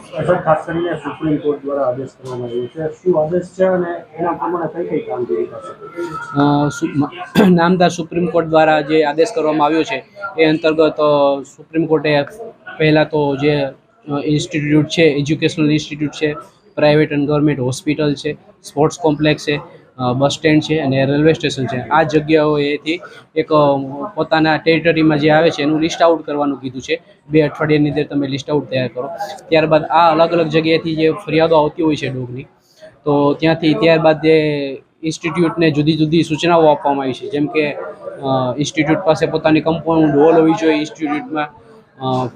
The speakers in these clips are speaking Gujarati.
સર, ખાસ કરીને સુપ્રીમ કોર્ટ દ્વારા આદેશ કરવામાં આવ્યો છે. શું આદેશ છે અને એના પ્રમાણે કઈ કઈ કામગીરી થશે? નામદાર સુપ્રીમ કોર્ટ દ્વારા જે આદેશ કરવામાં આવ્યો છે, એ અંતર્ગત સુપ્રીમ કોર્ટે પહેલાં તો જે ઇન્સ્ટિટ્યૂટ છે, એજ્યુકેશનલ ઇન્સ્ટિટ્યૂટ છે, પ્રાઇવેટ અને ગવર્મેન્ટ હોસ્પિટલ છે, સ્પોર્ટ્સ કોમ્પ્લેક્સ છે બસ સ્ટેન્ડ છે અને રેલવે સ્ટેશન છે. આ જગ્યાઓએથી એક પોતાના ટેરિટરીમાં જે આવે છે એનું લિસ્ટ આઉટ કરવાનું કીધું છે. બે અઠવાડિયાની અંદર તમે લિસ્ટ આઉટ તૈયાર કરો. ત્યારબાદ આ અલગ અલગ જગ્યાએથી જે ફરિયાદો આવતી હોય છે ડોગની, તો ત્યાંથી ત્યારબાદ જે ઇન્સ્ટિટ્યૂટને જુદી જુદી સૂચનાઓ આપવામાં આવી છે. જેમ કે ઇન્સ્ટિટ્યૂટ પાસે પોતાની કમ્પાઉન્ડ હોલ હોવી જોઈએ, ઇન્સ્ટિટ્યૂટમાં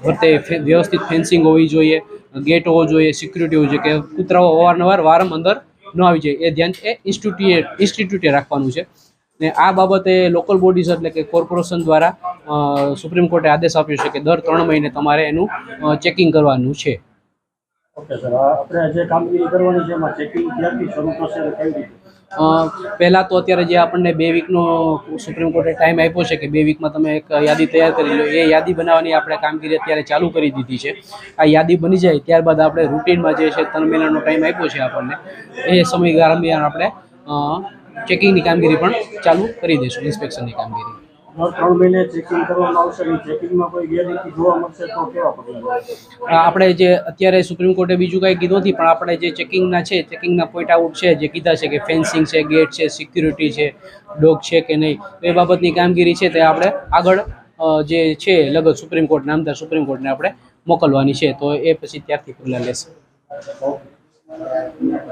ફરતે વ્યવસ્થિત ફેન્સિંગ હોવી જોઈએ, ગેટ હોવો જોઈએ, સિક્યુરિટી હોવી જોઈએ, કે કૂતરાઓ અવારનવાર વારમ અંદર ન આવી જાય. એ ધ્યાન એ ઇન્સ્ટિટ્યૂટ ઇન્સ્ટિટ્યૂટે રાખવાનું છે. ને આ બાબતે લોકલ બોડીઝ એટલે કે કોર્પોરેશન દ્વારા સુપ્રીમ કોર્ટે આદેશ આપ્યો છે કે દર ત્રણ મહિને તમારે એનું ચેકિંગ કરવાનું છે. Okay, sir. આપણે જે કામગીરી કરવાની છે, એમાં ચેકિંગ ક્યારથી શરૂ થશે કઈ રીતે? પહેલાં તો અત્યારે જે આપણને બે વીકનો સુપ્રીમ કોર્ટે ટાઈમ આપ્યો છે કે બે વીકમાં તમે એક યાદી તૈયાર કરી લો, એ યાદી બનાવવાની આપણે કામગીરી અત્યારે ચાલુ કરી દીધી છે. આ યાદી બની જાય ત્યારબાદ આપણે રૂટીનમાં જે છે ત્રણ મહિનાનો ટાઈમ આપ્યો છે આપણને, એ સમય દરમિયાન આપણે ચેકિંગની કામગીરી પણ ચાલુ કરી દઈશું ઇન્સ્પેક્શનની કામગીરી. આપણે જે અત્યારે સુપ્રીમ કોર્ટે બીજું કાંઈ કીધું નથી, પણ આપણે જે ચેકિંગના છે ચેકિંગના પોઈન્ટ આઉટ છે, જે કીધા છે કે ફેન્સિંગ છે ગેટ છે સિક્યુરિટી છે ડોગ છે કે નહીં એ બાબતની કામગીરી છે તે આપણે આગળ જે છે લગત સુપ્રીમ કોર્ટ, નામદાર સુપ્રીમ કોર્ટને આપણે મોકલવાની છે, તો એ પછી ત્યારથી પગલાં લેશે.